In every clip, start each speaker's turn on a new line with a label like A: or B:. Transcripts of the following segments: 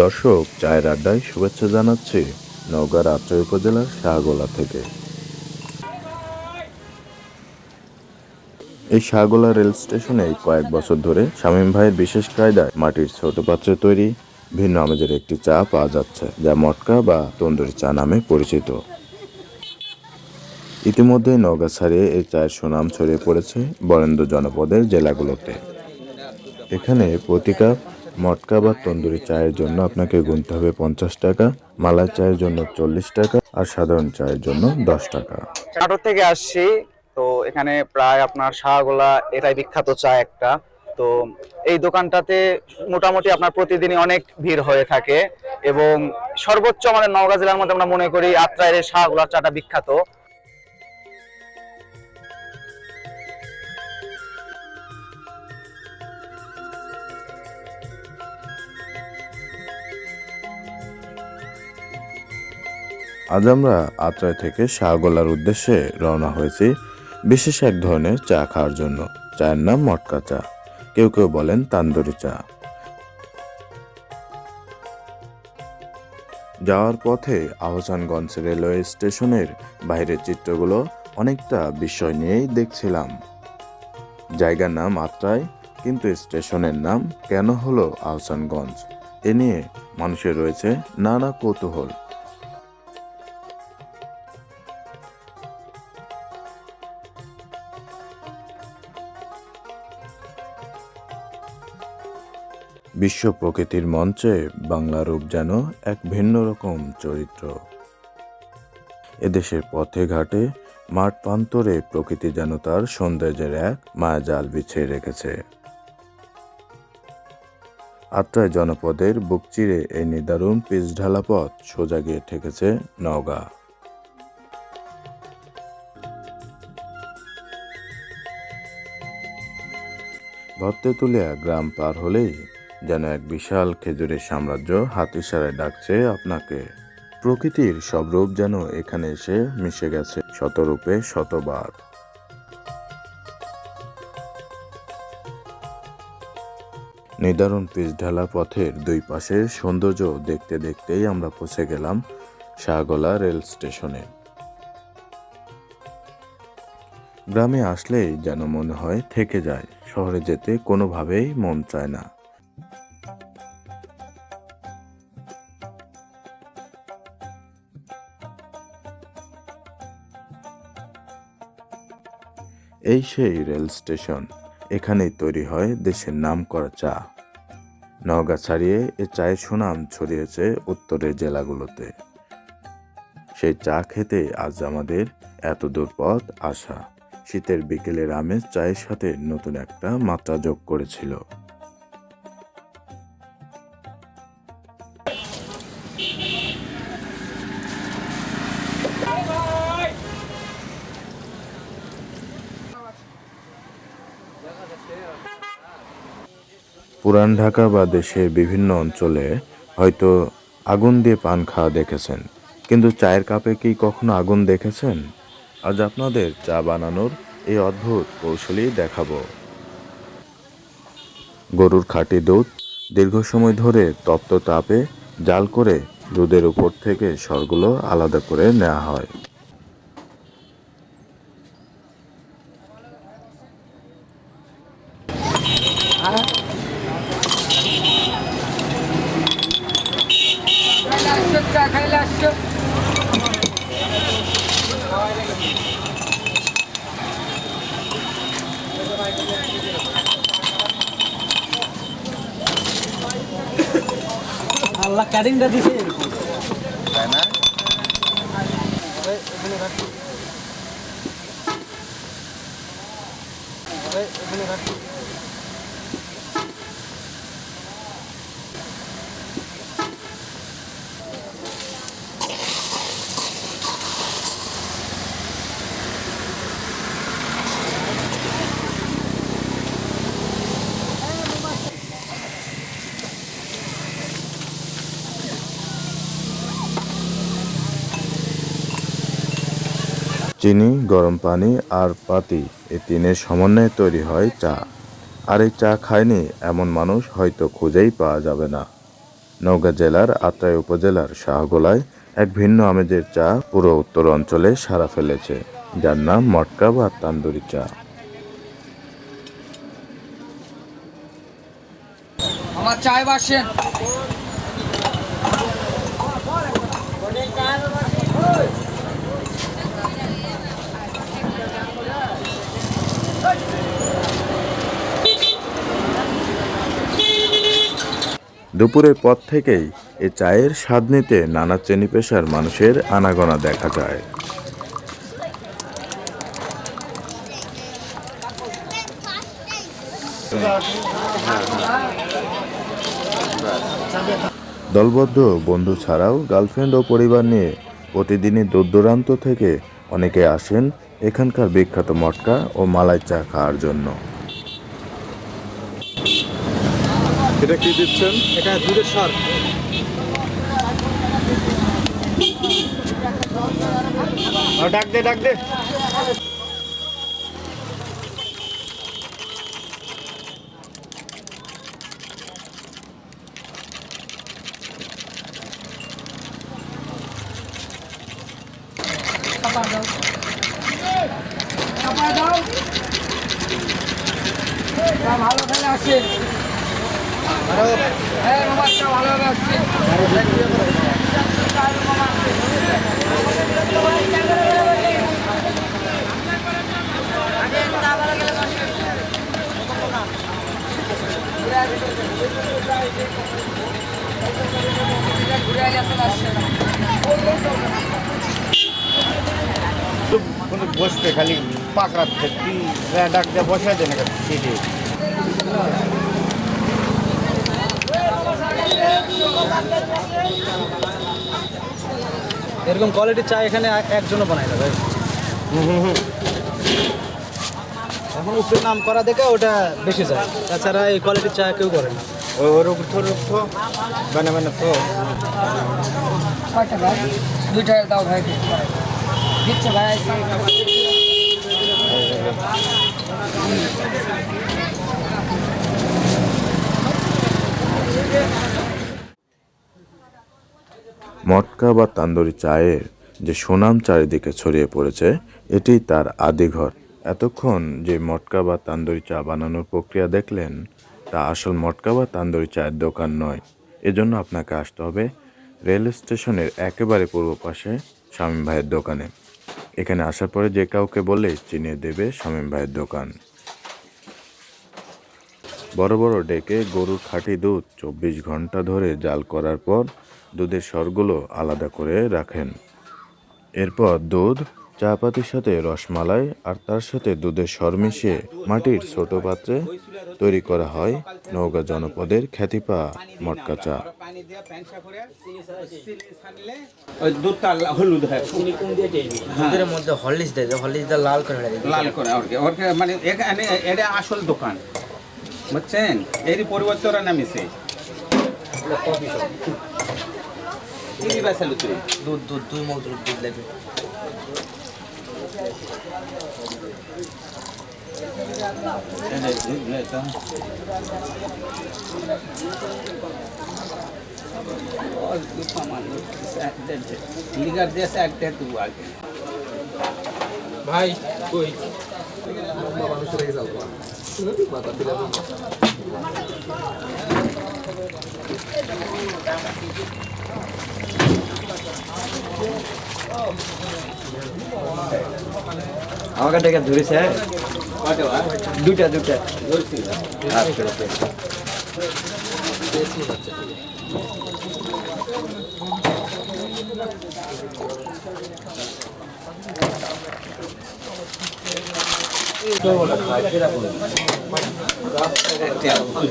A: দর্শক, চায়ের আড্ডায় শুভেচ্ছা জানাচ্ছি নওগাঁর রাজশাহী উপজেলার শাহগোলা থেকে। এই শাহগোলা রেল স্টেশনে কয়েক বছর ধরে শামীম ভাইয়ের বিশেষ কায়দায় মাটির ছোট পাত্রে তৈরি ভিন্ন আমেজের একটি চা পাওয়া যাচ্ছে, যা মটকা বা তন্দুরি চা নামে পরিচিত। ইতিমধ্যে নওগাঁ ছাড়িয়ে এই চায়ের সুনাম ছড়িয়ে পড়েছে বরেন্দ্র জনপদের জেলাগুলোতে। এখানে প্রতি কাপ মটকা বা তন্দুরি চায়ের জন্য আপনাকে গুনতে হবে পঞ্চাশ টাকা, মালাই চায়ের জন্য চল্লিশ টাকা আর সাধারণ চায়ের জন্য দশ টাকা।
B: নাটোর থেকে আসছি, তো এখানে প্রায় আপনার শাহগোলা এটাই বিখ্যাত চা একটা। তো এই দোকানটাতে মোটামুটি আপনার প্রতিদিনই অনেক ভিড় হয়ে থাকে এবং সর্বোচ্চ আমাদের নওগাঁ জেলার মধ্যে আমরা মনে করি আত্রায়ের শাহগোলার চাটা বিখ্যাত।
A: আজ আমরা আত্রাই থেকে শাহগোলার উদ্দেশ্যে রওনা হয়েছি বিশেষ এক ধরনের চা খাওয়ার জন্য। চায়ের নাম মটকা চা। কেউ কেউ বলেন তান্দুরি চা। যাওয়ার পথে আহসানগঞ্জ রেলওয়ে স্টেশনের বাইরের চিত্রগুলো অনেকটা বিস্ময় নিয়েই দেখছিলাম। জায়গার নাম আত্রাই, কিন্তু স্টেশনের নাম কেন হলো আহসানগঞ্জ? এ নিয়ে মানুষের রয়েছে নানা কৌতূহল। বিশ্ব প্রকৃতির মঞ্চে বাংলা রূপ যেন এক ভিন্ন রকম চরিত্র। এদেশের পথে ঘাটে মাঠ প্রান্তরে প্রকৃতি যেন তার সৌন্দর্যের এক মায়াজাল বিছিয়ে রেখেছে। আত্রায় জনপদের বুক চিরে এই নিদারুণ পিচ ঢালা পথ সোজা গিয়ে ঠেকেছে নওগাঁ। ভত্তেতুলিয়া গ্রাম পার হলেই যেন এক বিশাল খেজুরের সাম্রাজ্য হাত ইশারায় ডাকছে আপনাকে। প্রকৃতির সব রূপ যেন এখানে এসে মিশে গেছে শতরূপে শতবার। নিদারুণ পিচ ঢালা পথের দুই পাশের সৌন্দর্য দেখতে দেখতেই আমরা পৌঁছে গেলাম শাহগোলা রেল স্টেশনে। গ্রামে আসলেই যেন মনে হয় থেকে যায়, শহরে যেতে কোনোভাবেই মন চায় না। এই সেই রেল স্টেশন। এখানেই তৈরি হয় দেশের নাম করা চা। নওগাঁ ছাড়িয়ে এ চায়ের সুনাম ছড়িয়েছে উত্তরের জেলাগুলোতে। সেই চা খেতে আজ আমাদের এত দূর পথ আসা শীতের বিকেলের আমেজ চায়ের সাথে নতুন একটা মাত্রা যোগ করেছিল। পুরান ঢাকা বা দেশের বিভিন্ন অঞ্চলে হয়তো আগুন দিয়ে পান খাওয়া দেখেছেন। কিন্তু চায়ের কাপে কি কখনো আগুন দেখেছেন? আজ আপনাদের চা বানানোর এই অদ্ভুত কৌশলই দেখাবো। গরুর খাঁটি দুধ দীর্ঘ সময় ধরে তপ্ত তাপে জাল করে দুধের উপর থেকে সরগুলো আলাদা করে নেওয়া হয়।
C: আল্লাহ ক্যারিংটা দিছে।
B: তাই না?
C: এখানে রাখি
A: চিনি, গরম পানি আর পাতি এই তিনের সমন্বয়ে তৈরি হয় চা। আর এই চা খায়নি এমন মানুষ হয়তো খুঁজেই পাওয়া যাবে না। নওগাঁ জেলার আত্রাই উপজেলার শাহগোলায় এক ভিন্ন আমেজের চা পুরো উত্তর অঞ্চলে সারা ফেলেছে, যার নাম মটকা বা তান্দুরি চা।
D: আমার চায় বাসেন।
A: দুপুরের পর থেকেই এ চায়ের স্বাদ নিতে নানা শ্রেণি পেশার মানুষের আনাগোনা দেখা যায়। দলবদ্ধ, বন্ধু ছাড়াও গার্লফ্রেন্ড ও পরিবার নিয়ে প্রতিদিনই দূর দূরান্ত থেকে অনেকে আসেন এখানকার বিখ্যাত মটকা ও মালাই চা খাওয়ার জন্য।
E: এটা কি দিচ্ছেন?
C: এটা দুধের সর
E: ডাক দে ডাক দে।
D: ভালো খেলে আসছে
E: বসবে খালি পাকড়াচ্ছে তুই ডাক দিয়ে বসাই দে না সিটে
C: এরকম কোয়ালিটির চা এখানে এক- একজনও বানায় না ভাই। এখন উপরে নাম করা দেখে ওটা বেশি যায়। তাছাড়া এই কোয়ালিটির চা কেউ করে না।
E: ওই ওর উপর তোর উপর বানা বানা তো
D: কয়টা ভাই দুইটা দাও ভাই দিচ্ছে ভাই
A: মটকা বা তান্দুরি চায়ের যে সুনাম চারিদিকে ছড়িয়ে পড়েছে, এটি তার আদিঘর এতক্ষণ যে মটকা বা তান্দুরি চা বানানোর প্রক্রিয়া দেখলেন, তা আসল মটকা বা তান্দুরি চায়ের দোকান নয়। এজন্য আপনাকে আসতে হবে রেল স্টেশনের একেবারে পূর্ব পাশে শামীম ভাইয়ের দোকানে। এখানে আসার পরে যে কাউকে বলে চিনিয়ে দেবে শামীম ভাইয়ের দোকান। বড় বড় ডেকে গরুর খাঁটি দুধ চব্বিশ ঘণ্টা ধরে জাল করার পর দুধের স্বরগুলো আলাদা করে রাখেন। এরপর দুধ চা পাতির সাথে রসমালাই আর তার সাথে দুধের স্বর মিশিয়ে মাটির ছোট পাত্রে তৈরি করা হয় নওগাঁ জনপদের খ্যাতিপা মটকা চা।
F: ওই দুধটা হলুদ হয়।
G: মধ্যে দেয় হরলিক্সটা লাল করে
F: লাল মানে এটা আসল দোকান। বুঝছেন? এরই পরিবর্তে ওরা নামিছে চিনি বেসালো তুই
G: দুধ দুধ দুই মগ দুধ দুধ লাগবে। ভাই কই?
H: আমাকে ডেকে ধরেছে
F: কত
H: দুটা দুটা
F: বলছি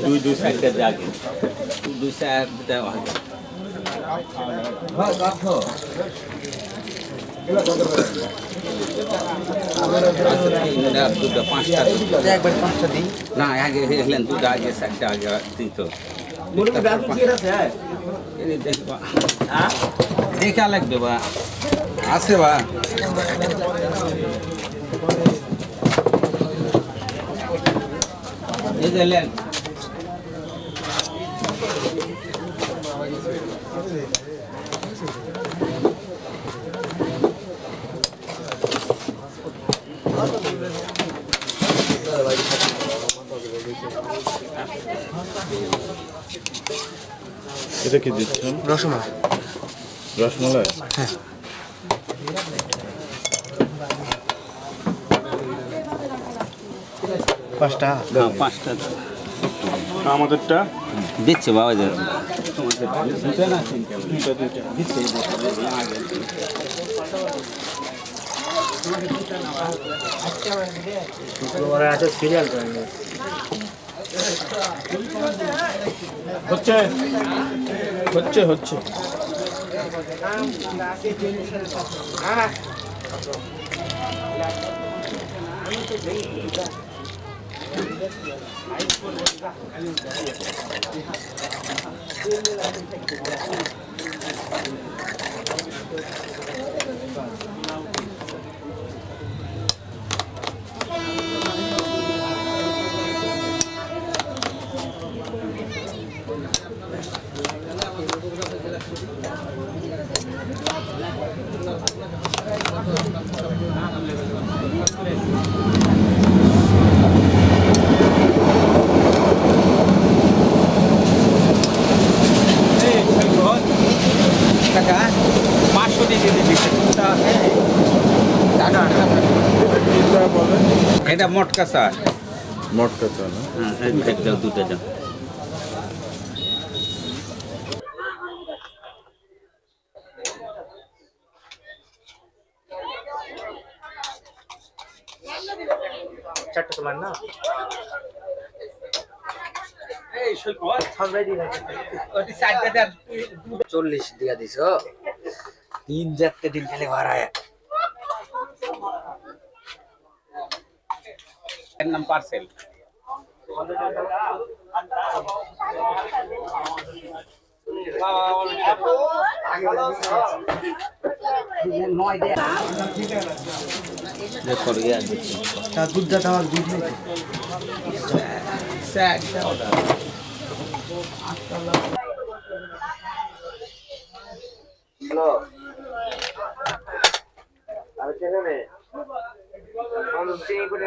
F: দুই দুই সাইডে জাগে দুই সাইড দেওয়া হবে দুটো পাঁচটা দুধ।
G: একবার পাঁচটা দিই
F: না আগে হেলেন দুটো আগে চারটে আগে দিত দেখবা দেখা লাগবে বা আছে বা এই যে হেলেন
A: এটা কি দিচ্ছেন?
C: রসমালাই।
A: রসমালাই?
C: পাঁচটা?
F: হ্যাঁ, পাঁচটা।
A: আমাদেরটা?
F: দিচ্ছে বাবা যে
C: হচ্ছে? হচ্ছে হচ্ছে।
F: Thank you. এটা মটকা স্যার
A: মটকা চা না
F: হ্যাঁ একটা দুটো দাও
C: চারটে তোমার না?
G: চল্লিশ দিয়া দিছ। তিন চারটে দিন খেলে ভাড়ায়
F: এর নাম পার্সেল
C: দুধটা দেওয়ার দুধ নেই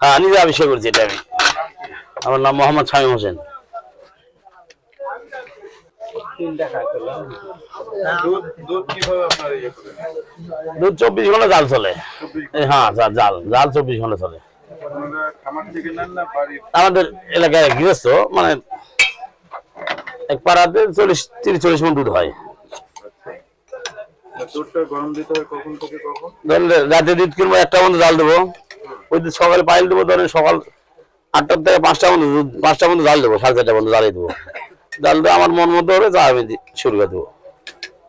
E: হ্যাঁ নিজে আবিষ্কার করছি এটা আমি। আমার নাম মোহাম্মদ শামীম হোসেন।
A: দুধ ইয়ে
E: দুধ চব্বিশ ঘণ্টা জাল চলে। হ্যাঁ জাল জাল জাল চব্বিশ ঘণ্টা চলে। আমাদের এলাকায় গৃহস্থ মানে এক পাড়াতে চল্লিশ তিরিশ চল্লিশ মন দুধ হয়।
A: হয়
E: ধরেন রাতে দুধ কিনবো একটা মতো জাল দেবো। ওই দুধ সকালে পাইল দেবো ধরেন সকাল আটটার থেকে পাঁচটা মতো দুধ পাঁচটা মতো জাল দেবো সাড়ে চারটা মতো জ্বালিয়ে দেবো। জাল দিয়ে আমার মন মতো চা আমি শুরু করে দেবো।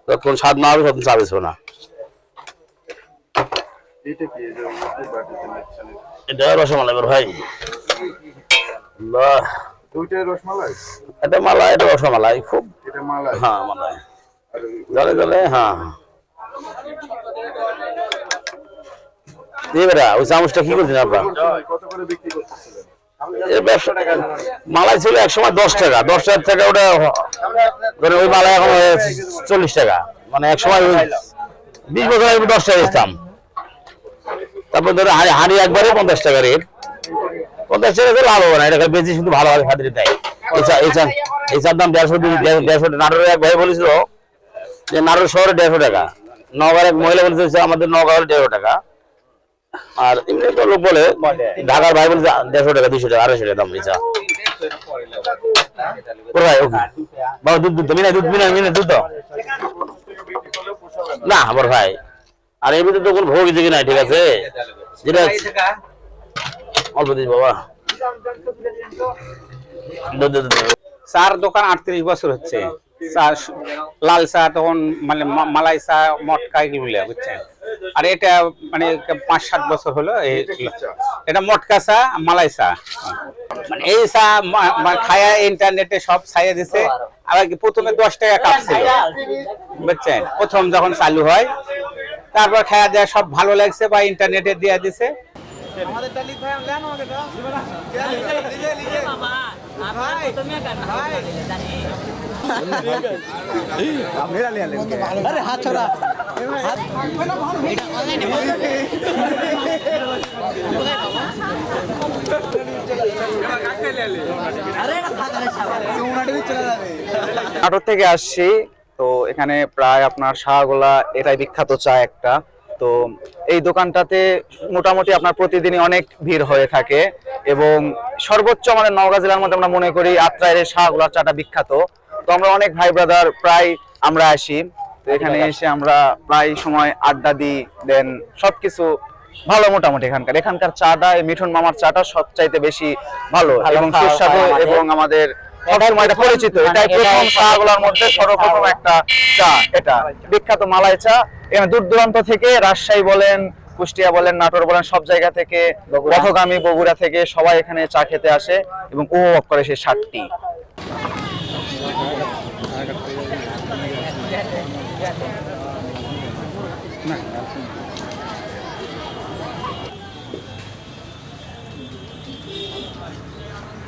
E: যতক্ষণ স্বাদ না হবে ততক্ষণ চা বেসবো না।
A: এটা
E: রসমালাই বের ভাই।
A: রসমালাই?
E: এটা মালাই এটা রসমালাই খুব হ্যাঁ মালাই। জলে জলে হ্যাঁ। ওই চামচটা কি করছেন আপনার? মালাই ছিল এক সময় দশ টাকা দশ টাকা থেকে ওটা ওই মালাই এখন চল্লিশ টাকা। মানে এক সময় বিশ বছর আগে দশ টাকা বেচতাম তারপর ধরো হাড়ি হাড়ি একবারে পঞ্চাশ টাকা রেট। পঞ্চাশ টাকা তো লাভ হবে না এটা বেশি শুধু ভালো ভালো খাতিরে দেয়। এই চার দাম দেড়শো দেড়শো নাটোরের এক ভাই বলেছিল যে, নাটোর শহরে দেড়শো টাকা নগর এক মহিলা বলতেছে আমাদের নগর দেড়শো টাকা। আর এমনি তো লোক বলে ঢাকার ভাই বলছে দেড়শো টাকা দুশো টাকা আড়াইশো টাকা দাম চা ওর ভাই ওকে বাবা দুধ দুধ মিনা দুধ মিনা মিনা দুধ না আমার ভাই। আর এমনিতে তো কোনো ভোগ দিকে নাই ঠিক আছে? যেটা অল্প দিস বাবা। দুধ দুধ
F: চার দোকান আটত্রিশ বছর হচ্ছে। লাল চা তখন মানে মালাই চা, মটকা এগুলো বুঝছেন? আর এটা মানে পাঁচ সাত বছর হলো এটা মটকা চা, মালাই চা। মানে এই চা খায়া ইন্টারনেটে সব ছাইয়ে দিছে। আবার প্রথমে দশ টাকা কাপ ছিল, বুঝছেন? প্রথম যখন চালু হয়, তারপর খায়া দেয়া সব ভালো লাগছে বা ইন্টারনেটে দিয়ে দিছে।
B: নাটোর থেকে আসছি, তো এখানে প্রায় আপনার শাহগোলা এটাই বিখ্যাত চা একটা। তো এই দোকানটাতে মোটামুটি আপনার প্রতিদিনই অনেক ভিড় হয়ে থাকে এবং সর্বোচ্চ আমাদের নওগাঁ জেলার মধ্যে আমরা মনে করি আত্রায়ের শাহগোলার চাটা বিখ্যাত। তো আমরা অনেক ভাই ব্রাদার প্রায় আমরা আসি। তো এখানে এসে আমরা প্রায় সময় আড্ডা দিই দেন সবকিছু ভালো মোটামুটি এখানকার। এখানকার চাটা এই মিঠুন মামার চাটা সবচাইতে বেশি ভালো এবং সুস্বাদু এবং আমাদের সবসময় এটা পরিচিত। এটাই প্রথম চাগুলোর মধ্যে সর্বপ্রথম একটা চা এটা। বিখ্যাত মালাই চা। এখানে দূর দূরান্ত থেকে রাজশাহী বলেন কুষ্টিয়া বলেন নাটোর বলেন সব জায়গা থেকে পথগামী বগুড়া থেকে সবাই এখানে চা খেতে আসে এবং উপভোগ করে সেই